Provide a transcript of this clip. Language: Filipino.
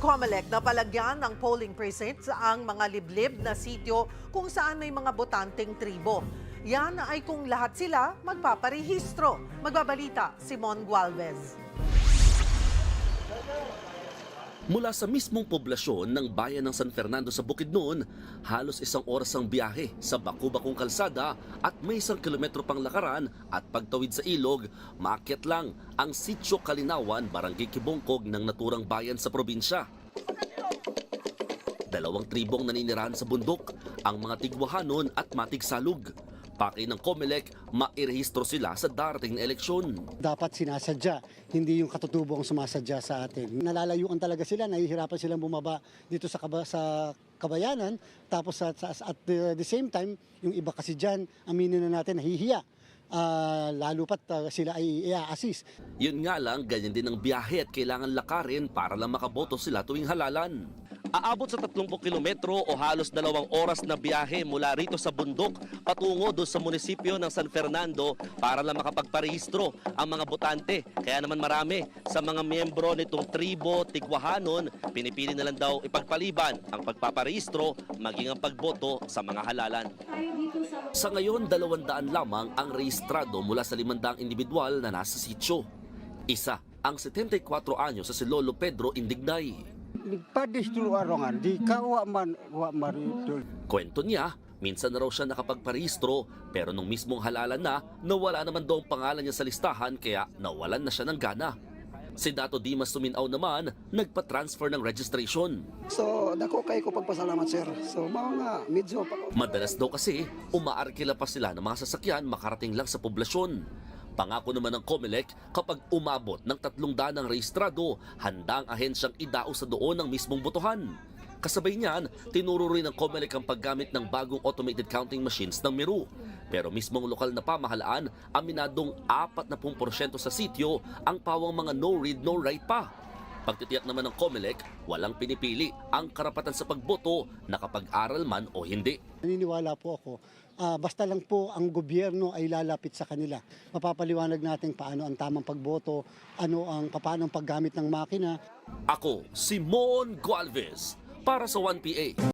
COMELEC na palagyan ng polling precincts ang mga liblib na sityo kung saan may mga botanteng tribo. Yan ay kung lahat sila magpaparehistro. Magbabalita, Simon Gualvez. Mula sa mismong poblasyon ng bayan ng San Fernando sa Bukidnon, halos isang oras ang biyahe sa baku-bakong kalsada at may isang kilometro pang lakaran at pagtawid sa ilog, maakyat lang ang Sitio Kalinawan, Barangay Kibongkog ng naturang bayan sa probinsya. Dalawang tribong naninirahan sa bundok, ang mga Tigwahanon at Matigsalug. Pakay ng COMELEC, mairehistro sila sa darating na eleksyon. dapat sinasadya, hindi yung katutubo ang sumasadya sa atin. Nalalayuan talaga sila, nahihirapan silang bumaba dito sa, kaba, sa kabayanan. Tapos at, at the, same time, yung iba kasi dyan, aminin na natin, nahihiya. Ah, lalo pat ah, sila ay i-assist. Yun nga lang, ganyan din ang biyahe at kailangan lakarin para lang makaboto sila tuwing halalan. Aabot sa 30 kilometro o halos dalawang oras na biyahe mula rito sa bundok patungo doon sa munisipyo ng San Fernando para lang makapagparehistro ang mga botante. Kaya naman marami sa mga miyembro nitong tribo, tigwahanon, pinipili na lang daw ipagpaliban ang pagpaparehistro maging ang pagboto sa mga halalan. Sa ngayon, dalawandaan lamang ang rehistrado mula sa limandang individual na nasa sityo. Isa ang 74 anyo sa si Lolo Pedro Indignay. Nagpadistro arongan, di ka wa man, wa marito. Kwento niya, minsan na raw siya nakapagparehistro pero nung mismong halalan na, nawala naman daw ang pangalan niya sa listahan kaya nawalan na siya ng gana. Si Dato Dimas Suminaw naman, nagpa-transfer ng registration. So, dako kay ko pagpasalamat sir. So, mao nga medyo pa Madalas daw kasi, umaarkila pa sila ng mga sasakyan makarating lang sa poblasyon. Pangako naman ng COMELEC kapag umabot ng tatlong daan ng rehistrado, handa ang ahensyang idao sa doon ng mismong botohan. Kasabay niyan, tinuro rin ng COMELEC ang paggamit ng bagong automated counting machines ng Meru. Pero mismong lokal na pamahalaan, aminadong 40% sa sityo ang pawang mga no-read, no-write pa. Pagtitiyak naman ng COMELEC, walang pinipili ang karapatan sa pagboto na kapag-aral man o hindi. Naniniwala po ako, ah, basta lang po ang gobyerno ay lalapit sa kanila. Mapapaliwanag natin paano ang tamang pagboto, ano ang paano ang paggamit ng makina, Ako, Simon Gualvez, para sa 1PA.